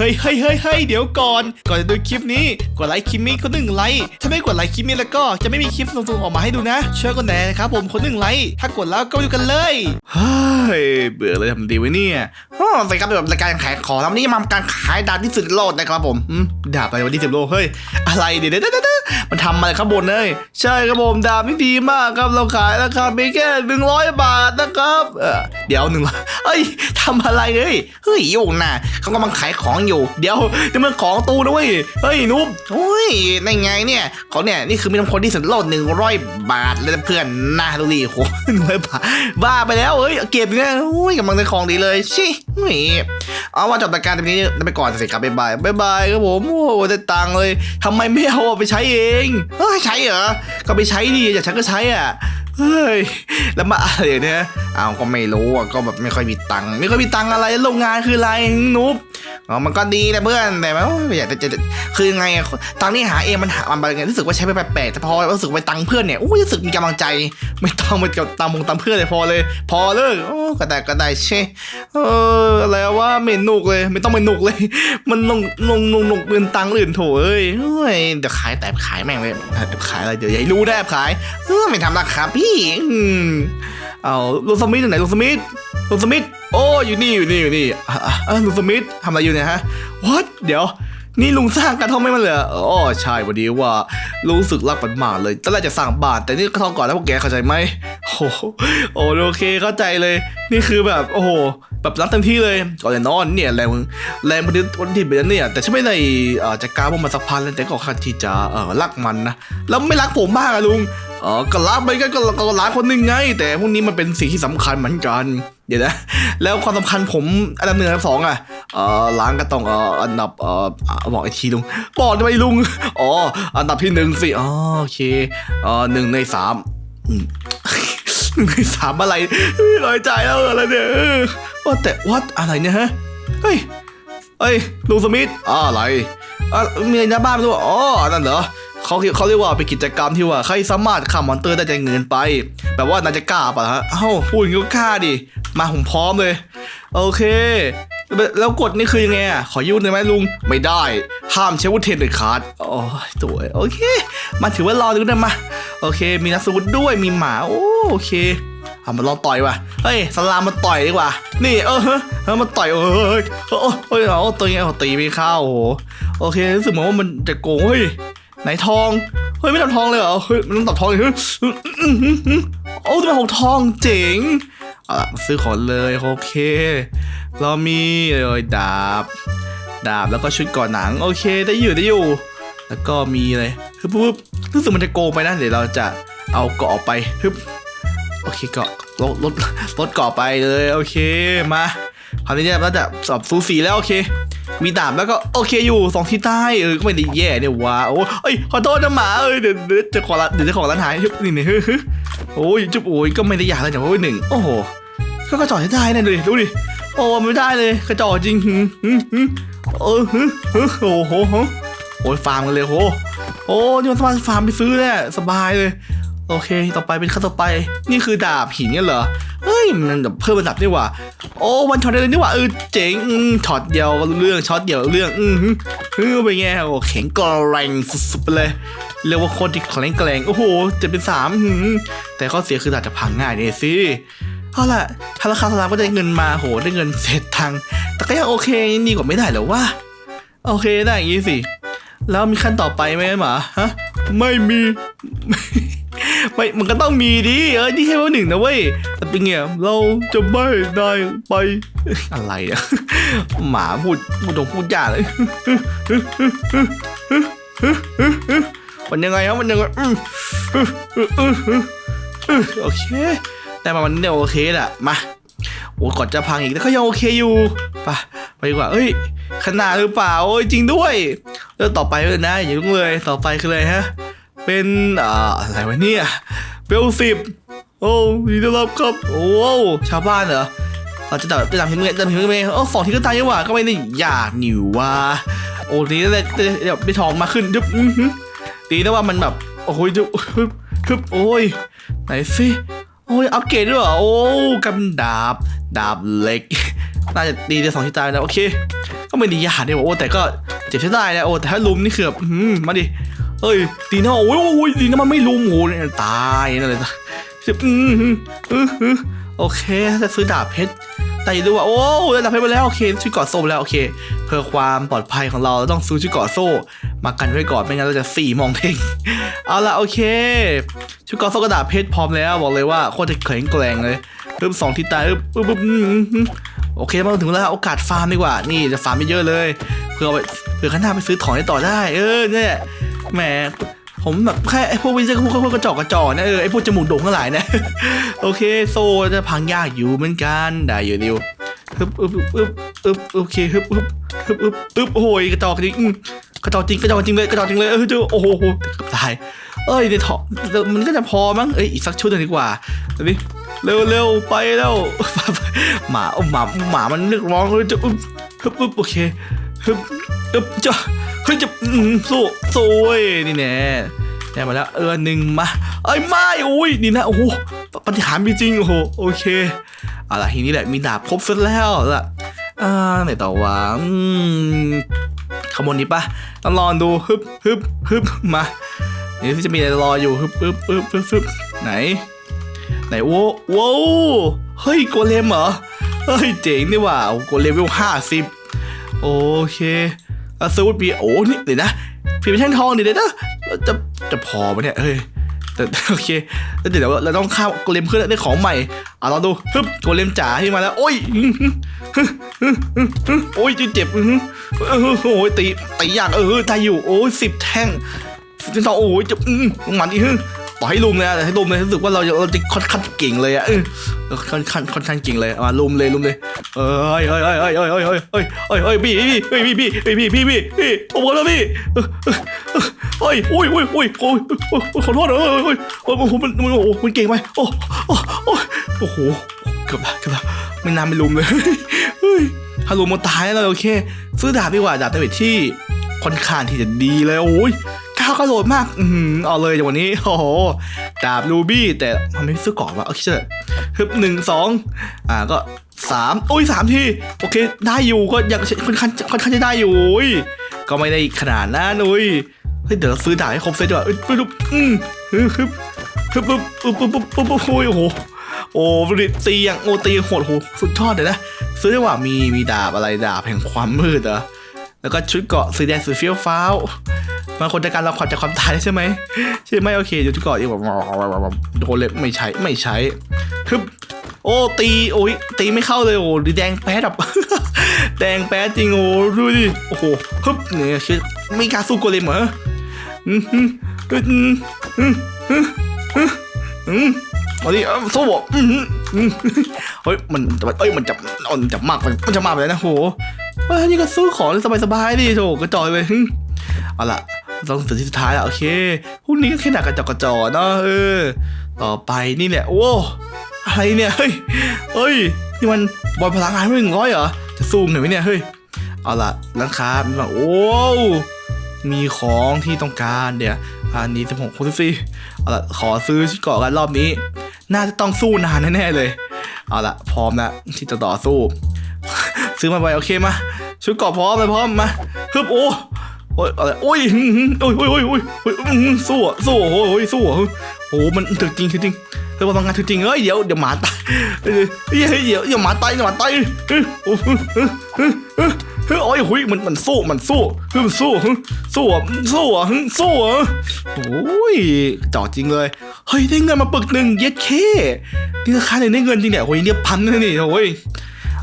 เฮ้ยเฮ้ยเฮ้ยเฮ้ยเดี๋ยวก่อน ก่อนจะดูคลิปนี้ กดไลค์คลิปนี้คนหนึ่งไลค์ ถ้าไม่กดไลค์คลิปนี้แล้วก็จะไม่มีคลิปส่งๆออกมาให้ดูนะ ช่วยกดแหน่นะครับผมคนหนึ่งไลค์ ถ้ากดแล้วก็ดูกันเลย เฮ้ย เบื่อเลยทำดีไว้เนี่ยอ๋อสวัสดีครับแบบรายการขายของแล้ววันนี้มาการขายดาบที่สุดโลกนะครับผมอืมดาบอะไรวันที่สิบโลเฮ้ย อะไรเดี๋ยวเดี๋ยวเดี๋ยวเดี๋ยวมันทำอะไรข้างบนเลย ใช่ครับผมดาบนี่ดีมากครับเราขายราคาเพียงแค่หนึ่งร้อยบาทนะครับเออเดี๋ยวหนึ่งเฮ้ยทำอะไรเลยเฮ้ยโยงนะเขากำลังขายของอยู่ เดี๋ยวนี่มันของตู้นะเว้ย เฮ้ยนุ๊บโอ้ยในไงเนี่ยเขาเนี่ยนี่คือมีน้ำคนที่สุดในโลกหนึ่งร้อยบาทเลยเพื่อนนะดูดิโหหนึ่งร้อยบาทบ้าไปแล้วเฮ้ยเก็บเนี่ยโอ้ยกำลังได้ของดีเลยชิเฮ้ยเอาว่าจบรายการตรงนี้ไปก่อนสิครับบ๊ายบายบายบายครับผมโอ้โหได้ตังค์เลยทำไมไม่เอาไปใช้เองเฮ้ยใช่เหรอก็ไปใช้ดิอยากฉันก็ใช้อะเฮ้ย แล้วมาอะไรเนี่ยอ้าวก็ไม่รู้อะ ก็แบบไม่ค่อยมีตังค์ ไม่ค่อยมีตังค์อะไร โรงงานคืออะไรนุ๊บ อ๋อมันก็ดีนะเพื่อนแต่ว่าไม่อยากจะจะคือไงตังนี่หาเองมันหามันอะไงรู้สึกว่าใช้ไปแปลกๆแต่พอรู้สึกไปตังเพื่อนเนี่ยอุ้ยรู้สึกมีกำลังใจ ไม่ต้องไปกับตามมงตามเพื่อนเลยพอเลย พอเลิกโอ้ก็ได้ก็ได้เช่เอออะไรว่าไม่หนุกเลย ไม่ต้องไปหนุกเลย มันลงลงลงลงเงินตังอื่นโถเอ้ยเฮ้ยเดี๋ยวขายแต่ขายแม่งเลยเดี๋ยวขายอะไรเดี๋ยวให้รู้ได้แอบขายเออไม่ทำราคาพี่อืมเอาลูสมิธอยู่ไหนลูสมิธลูสมิธโอ้อยู่นี่อยู่นี่อยู่นี่อะอะอะลูสมิธทำอะไรอยู่เนี่ยฮะ what เดี๋ยว นี่ลุงสร้างกระท่อมให้มันเลยอ๋อใช่วันนี้ว่ารู้สึกรักมันมากเลยตอนแรกจะสร้างบ้านแต่นี่กระท่อมก่อนแล้วพวกแกเข้าใจไหมโอ้โหโอเคเข้าใจเลย นี่คือแบบโอ้โหแบบรักเต็มที่เลยก่อนจะนอนเนี่ยแรงแรงมันวันที่เป็นเนี่ยแต่ฉันไม่ได้จะกล้าพวกมันสักพันแล้วแต่ก็คันที่จะเออรักมันนะแล้วไม่รักผมบ้างอะลุงอ๋อก็รักไปก็ก็รักคนหนึ่งไง แต่พวกนี้มันเป็นสิ่งที่สำคัญเหมือนกัน เดี๋ยวนะ แล้วความสำคัญผมอันดับหนึ่งอันดับสองอะ เอ่อล้างก็ต้องเอ่ออันดับเอ่อบอกไอทีลุงบอกทำไมลุงอ๋ออันดับที่หนึ่งสิอ๋อโอเคเอ่อหนึ่งในสามอืมหนึ่งในสามอะไรเฮ้ยน้อยใจแล้วอะไรเนี่ยว่าแต่วัดอะไรเนี่ยฮะเฮ้ยเฮ้ยลุงสมิธอะไรอะมีอะไรหน้าบ้านไม่รู้อ๋อนั่นเหรอเขาเขาเรียกว่าเป็นกิจกรรมที่ว่าใครสามารถฆ่ามอนเตอร์ได้ใจเงินไปแบบว่านายจะกล้าป่ะฮะเอ้าพูดงี้ก็กล้าดิมาผมพร้อมเลย โอเค แล้วกฎนี่คือยังไงอะ ขอยุ่นได้ไหมลุง ไม่ได้ ห้ามใช้วุธเทนเด็ดขาดโอ้ยตัวโอเค มาถือว่ารอดูนะมา โอเค มีนักสวุธด้วย มีหมาโอโอเคเอามาลองต่อยว่ะ เฮ้ยสลามมาต่อยดีกว่า นี่เออเฮ้ยเฮ้ยมาต่อยเอ้ยเฮ้ยเฮ้ยเอาตัวยังไงตีไม่เข้าโอ้โห โอเค รู้สึกเหมือนว่ามันจะโกงเฮ้ยไหนทอง เฮ้ยไม่ทำทองเลยเหรอ เฮ้ยมันต้องตัดทองเลยเฮ้ยอื้ออื้ออื้ออื้อโอ้ตัวของทองเจ๋ง ซื้อของเลยโอเค เรามีเลยดาบ ดาบแล้วก็ชุดก่อนหนัง โอเคได้อยู่ได้อยู่ แล้วก็มีอะไรฮึบปุ๊บรู้สึกมันจะโกงไปนะเดี๋ยวเราจะเอาเกาะออกไปฮึบโอเคเกาะลดลดลดเกาะไปเลยโอเคมาคราวนี้เราจะสอบสูสีแล้วโอเค มีดาบแล้วก็โอเคอยู่สองที่ใต้เออก็ไม่ได้แย่เนี่ยว้าโอ้ยขอโทษนะหมาเอ้ยเดี๋ยวเดี๋ยวจะขอเดี๋ยวจะขอร้านหายฮึบนี่นี่ฮึ โอ้ยจุ๊บโอ้ยก็ไม่ได้อยากเลยแต่ว่าหนึ่งโอ้โหก็กระจอกได้นะดูดิดูดิโอ้ไม่ได้เลยกระจอกจริงหึหึหึเออหึหึโอ้โหโอ้ยฟาร์มกันเลยโหโอ้ยมันสามารถฟาร์มไปซื้อแน่สบายเลย โอเค ต่อไปเป็นขั้นต่อไป นี่คือดาบหินเนี่ยเหรอ เฮ้ย มันแบบเพิ่มระดับนี่หว่า โอ้วันช็อตได้เลยนี่หว่าเออเจ๋งช็อตเดียวเรื่องช็อตเดียวเรื่องอืมฮึฮึเป็นไงโอ้แข็งแกร่งสุดๆไปเลย เรียกว่าโคตรที่แข็งแกร่งโอ้โหเจ็ดเป็นสามแต่ข้อเสียคืออาจจะพังง่ายเนี่ยสิเอาล่ะถ้าราคาสลามก็ได้เงินมาโหได้เงินเสร็จทางแต่ก็ยังโอเคดีกว่าไม่ได้หรอวะโอเคได้อย่างงี้สิ แล้วมีขั้นต่อไปไหมหมาฮะ ไม่มี ไม่มันก็ต้องมีดิเออนี่แค่ว่าหนึ่งนะเว้ยแต่เป็นไงเราจะไม่ได้ไป อะไรอะหมาพูดพูดตรงพูดยากเลยมันยังไงครับมันยังไงอืมโอเค แต่มามันเนี่ยโอเคแหละมาโอ้ก่อนจะพังอีกแต่ก็ยังโอเคอยู่ไปไปดีกว่าเอ้ยขนาดหรือเปล่าโอ้ยจริงด้วยเรื่องต่อไปเลยนะอย่ายุ่งเลยต่อไปคืออะไรฮะ เป็นอ่าอะไรวะเนี่ยเบลสิบโอ้ยินดีต้อนรับครับโอ้ชาวบ้านเหรอเราจะดับจะดับเห็นเมื่อดับเห็นเมื่อโอ้สองที่ก็ตายยังหว่าก็ไม่ได้ยากหนิวว่าโอ้นี้ได้ได้ได้ได้ทองมาขึ้นดึบอื้อหือดีนะว่ามันแบบโอ้ยดึบฮึบฮึบโอ้ยไหนสิโอ้ยอัปเกรดด้วยเหรอโอ้กำดาบดาบเหล็กน่าจะดีในสองที่ตายนะโอเค ก็ไม่ได้ยากเนี่ยโอ้แต่ก็เจ็บใช้ได้นะโอ้แต่ถ้าลุมนี่คือแบบมาดิ เอ้ยดีนะโอ้ยโอ้ยดีนะมันไม่ลุมโอ้เนี่ยตายนั่นเลยนะอืมอืมอืมอืมโอเคจะซื้อดาบเพชรแต่อย่าดูว่าโอ้ได้ดาบเพชรไปแล้วโอเคชุดเกอดโซ่แล้วโอเค เพื่อความปลอดภัยของเราเราต้องซื้อชุดเกอดโซ่ มากันไว้ก่อนไม่งั้นเราจะสี่มองเพ่งเอาละโอเคชุดเกอดโซ่กระดาษเพชรพร้อมแล้วบอกเลยว่าโคตรจะแข็งแกร่งเลยเริ่มสองทีตายปึ๊บปึ๊บปึ๊บอืมอืมอืมโอเคมาถึงแล้วโอกาสฟาร์มดีกว่า นี่จะฟาร์มไม่เยอะเลยเพื่อเอาไปเพื่อข้างหน้าไปซื้อของได้ต่อได้ เออเนี่ย แหมผมแบบแค่ไอ้พวกวิจัยพวกพวกกระจอกกระจอกนะเออไอ้พวกจมูกโด่งทั้งหลายนะ โอเคโซจะพังยากอยู่เหมือนกันได้อยู่ดิวฮึบฮึบฮึบฮึบโอเคฮึบฮึบฮึบฮึบฮึบโอ้ยกระจอกจริงกระจอกจริงกระจอกจริงเลยกระจอกจริงเลยเออเจ้าโอ้โหตายเอ้ยเดี๋ยวถอมันก็จะพอมั้งเอ้ยอีกสักชุดหนึงดีกว่าเดี๋ยวเร็วเร็วไปแล้วหมาหมาหมามันเรียกร้องเลยจะอึบฮึบฮึบโอเคฮึบฮึบจะเฮ้ยจะอืมสู้สู้เว้ยนี่แน่ได้มาแล้วเออหนึ่งมาเอ้ยไม่อุ้ยนี่นะโอ้โหปฏิหารมีจริงโอ้โหโอเคเอาล่ะทีนี้แหละมีดาบครบเสร็จแล้วล่ะอ่าไหนต่อวะอืมขโมยนี้ปะต้องลองดูฮึบฮึบฮึบมานี่จะมีอะไรรออยู่ฮึบฮึบฮึบฮึบฮึบไหน ไหนโว้โว้เฮ้ยโกเลมเหรอเฮ้ยเจ๋งนี่ว่าโกเลมเวลห้าสิบโอเค อาซูดปีโอ้นี่เดี๋ยวนะผีเป็นแท่งทองเดี๋ยวนะจะจะพอปะเนี่ยเฮ้ยแต่โอเคแล้วเดี๋ยวเราต้องข้ามโกเลมเพื่อได้ของใหม่อะเราดูฮึบโกเลมจ๋าที่มาแล้ว โอ้ยโอ้ยเจ็บโอ้ยตีตียากเออได้อยู่โอ้ยสิบแท่งสิบแท่งทองโอ้ยจะอืมมันอีก ต่อให้ลุมเลยอะให้ลุมเลยรู้สึกว่าเราเราจะค่อนข้างเก่งเลยอะค่อนข้างค่อนข้างเก่งเลยมาลุมเลยลุมเลยเอ้ยเอ้ยเอ้ยเอ้ยเอ้ยเอ้ยเอ้ยเอ้ยเอ้ยเอ้ยพี่พี่พี่พี่พี่พี่พี่พี่พี่ผมขอโทษพี่เอ้ยอุ้ยอุ้ยอุ้ยโอ้ยขอโทษเอ้ยเอ้ยโอ้ยมันมันโอ้มันเก่งไปโอ้โอ้โอ้โอ้โหเกือบละเกือบละไม่นานไม่ลุมเลยเฮ้ยถ้าลุมมันตายแล้วโอเค ซื้อดาบดีกว่าดาบเตวิดที่ค่อนข้างที่จะดีเลยโอ้ยาวกระโดดมาก อืมเอาเลยจากวันนี้ โอ้โห ดาบรูบี้ แต่ทำไมไม่ซื้อก่อนวะโอเคเชื่อฮึบหนึ่งสองอ่าก็สามโอ้ยสามทีโอเค ได้อยู่ก็ยังค่อนข้างค่อนข้างจะได้อยู่ยก็ไม่ได้ขนาดนั้นอุ้ยเฮ้ยเดี๋ยวเราซื้อดาบให้ครบเซตดีกว่าเอ้ยปึ๊บอืมฮึบฮึบฮึบปึ๊บปึ๊บปึ๊บปึ๊บปึ๊บปึ๊บโอ้ยโอ้โหโอ้ตีอย่างโอตีโหดโหสุดยอดเลยนะซื้อได้ว่ามีมีดาบอะไรดาบแห่งความมืดเหรอแล้วก็ชุดเกาะสีแดงสีเฟี้ยวฟ้าว บางคนจะการเราขวัญจากความตายใช่ไหมใช่ไหมโอเคเดี๋ยวทุกก่อนอีกแบบโดนเล็บไม่ใช้ไม่ใช้คึบโอ้ตีโอ้ยตีไม่เข้าเลยโอ้ดีแดงแป๊ดแบบแดงแป๊ดจริงโอ้ดูดิโอ้โหฮึบเนี่ยคือไม่กล้าสู้โกเลมเหรออืมอืมอืมอืมอืมอืมเอาดิสู้บ่อืมอืมเฮ้ยมันเอ้ยมันจับมันจับมากมันจะมากไปแล้วนะโหเฮ้ยนี้ก็สู้ของสบายๆดิโถกระจอยไปเอาล่ะ ต้องถึงที่สุดท้ายแล้วโอเคพรุ่งนี้ก็แค่หนักกระจอกกระจอเนาะเออ ต่อไปนี่แหละโอ้อะไรเนี่ยเฮ้ยเฮ้ยนี่มันบอลพลังงานไม่หนึ่งร้อยเหรอจะสู้หน่อยไหมเนี่ยเฮ้ยเอาละร้านค้ามีแบบโอ้มีของที่ต้องการเดี๋ยวอันนี้สิบหกคูณสี่เอาละขอซื้อชุดเกาะกันรอบนี้ น่าจะต้องสู้นานแน่ๆเลย เอาละพร้อมนะที่จะต่อสู้ ซื้อมาไปโอเคมาชุดเกาะพร้อมเลยพร้อมมาฮึบโอ้ โอ้ยอะไรโอ้ยหึ่มโอ้ยโอ้ยโอ้ยโอ้ยโอ้ยสู้อะสู้โอ้ยโอ้ยสู้อะโอ้มันถึงจริงถึงจริงเฮ้ยว่าทำงานจริงเฮ้ยเดี๋ยวเดี๋ยวหมาตายเฮ้ยเฮ้ยเดี๋ยวเดี๋ยวหมาตายเดี๋ยวหมาตายเฮ้ยโอ้ยเฮ้ยเฮ้ยโอ้ยหุยมันมันสู้มันสู้เฮ้ยมันสู้สู้อะสู้อะสู้อะโอ้ยจ่อจริงเลยเฮ้ยได้เงินมาปึกหนึ่งเย็ดเคนี่ราคาเนี่ยได้เงินจริงเนี่ยโอ้ยเนี่ยพันเลยนี่โอ้ย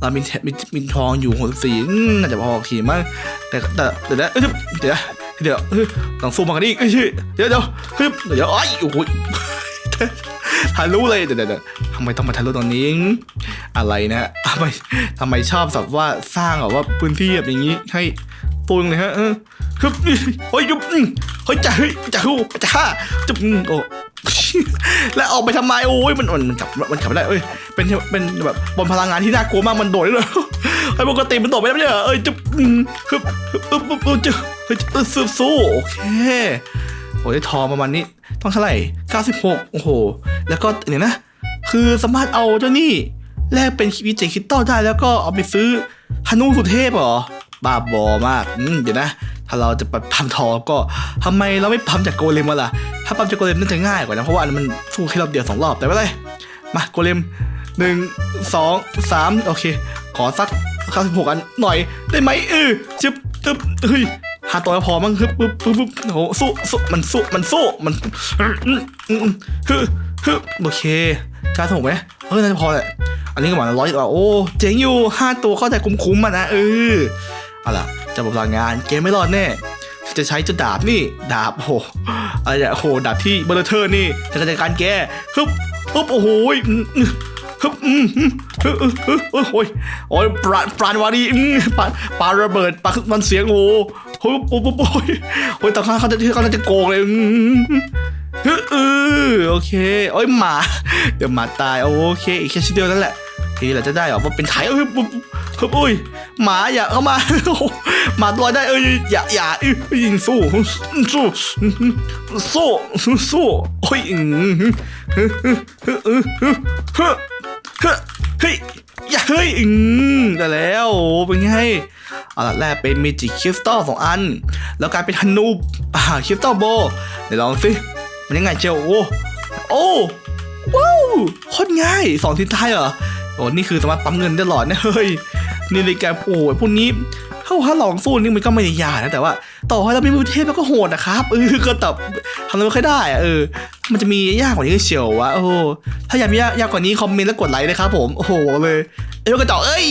เรามีมีมีทองอยู่หกสิบสี่น่าจะพอขี่มั้งแต่แต่เดี๋ยวนะเอ้ยเดี๋ยวเดี๋ยวต้องสู้มากันอีกเดี๋ยวเดี๋ยวเฮ้ยเดี๋ยวไอ้โอ้ยทะลุเลยเดี๋ยวเดี๋ยวทำไมต้องมาทะลุตรงนี้ อะไรนะทำไมทำไมชอบแบบว่าสร้างแบบว่าพื้นที่แบบอย่างนี้ให้ปูนเลยฮะเออฮึบเฮ้ยยุบเฮ้ยจะเฮ้ยจะฮู้จะฆ่าจะอืมโอ้ แล้วออกไปทำไมโอ้ยมันมันมันจับมันขับไม่ได้เอ้ยเป็นเป็นแบบบนพลังงานที่น่ากลัวมากมันโดดเลยไอ้ปกติมันโดดไม่ได้ไม่ใช่เหรอเอ้ยจะอืมฮึบฮึบฮึบฮึบฮึบจะเฮ้ยจะสู้สู้โอเคโอ้ยได้ทอประมาณนี้ต้องเท่าไหร่96 โอ้โห แล้วก็เนี่ยนะ คือสามารถเอาเจ้านี่แลกเป็นวิจัยคริสตัลได้แล้วก็เอาไปซื้อฮานูสุเทพเหรอบ้าบอมากอืมเดี๋ยวนะ ถ้าเราจะปั๊มทองก็ทำไมเราไม่ปั๊มจากโกเลมล่ะ ถ้าปั๊มจากโกเลมน่าจะง่ายกว่านะ เพราะว่าอันนั้มันสู้แค่รอบเดียวสองรอบ แต่ไม่เป็นไรมาโกเลมหนึ่งสองสามโอเค ขอสักเก้าสิบหกอันหน่อยได้ไหมเออจึ๊บตึ๊บเฮ้ยหาตัวพอมั้งฮึบปึ๊บปึ๊บปึ๊บโอ้โหสู้สู้มันสู้มันสู้มันฮึฮึโอเคกล้าสมไหมเออน่าจะพอแหละอันนี้ก็หมายร้อยกว่าโอ้เจ๋งอยู่ห้าตัวเข้าใจคุ้มๆอะนะเออเอาล่ะ จะบอกลางานเกมไม่รอดแน่ จะใช้จะดาบนี่ ดาบโอ้โหอะไรเนี่ยโอ้โหดาบที่เบอร์เทอร์นี่จะจัดการแกฮึบฮึบโอ้โหอืมอืมฮึบอืมอืมฮึบโอ้ยโอ้ยปราณปราวารีอืมปาปาระเบิดปามันเสียงโอ้โหฮึบโอ้โหโอ้ยโอ้ยตาข้างเขาจะเขาจะโกงเลยอืมฮึบเออโอเคโอ้ยหมา เดี๋ยวหมาตายโอเคอีกแค่ชิ้นเดียวนั่นแหละทีนี้เราจะได้ออกมาเป็นไทยเอ้ยปุ๊บปุ๊บอุ้ยหมาอย่าเข้ามา มาตัวได้เอ้ยอย่าอย่าอื้อยิงสู้สู้สู้สู้โอ้ยเฮ้ยเฮ้ยเฮ้ยเฮ้ยเฮ้ยเฮ้ยอย่าเฮ้ยอืมได้แล้วเป็นไงเอาละแรกเป็นเมจิคริสตัลสองอัน แล้วกลายเป็นฮันนูอ่าคริสตัลโบเดี๋ยวลองสิมันยังไงเจ้าโอ้โอ้ว้าวโคตรง่ายสองทิศท้ายเหรอโอ้นี่คือสามารถปั๊มเงินได้หลอดนะเฮ้ยนี่เลยแกโอ้ยพวกนี้ เข้าถ้าลองสู้นี่มันก็ไม่ได้ยากนะแต่ว่า ต่อให้เราเป็นมือเทพแล้วก็โหดนะครับเออก็แต่ทำอะไรไม่ค่อยได้อะเออ มันจะมียากกว่านี้เชียววะโอ้ถ้าอยากมียากยากกว่านี้คอมเมนต์แล้วกดไลค์นะครับผมโอ้โหเลยไอ้พวกกระจอกเอ้ย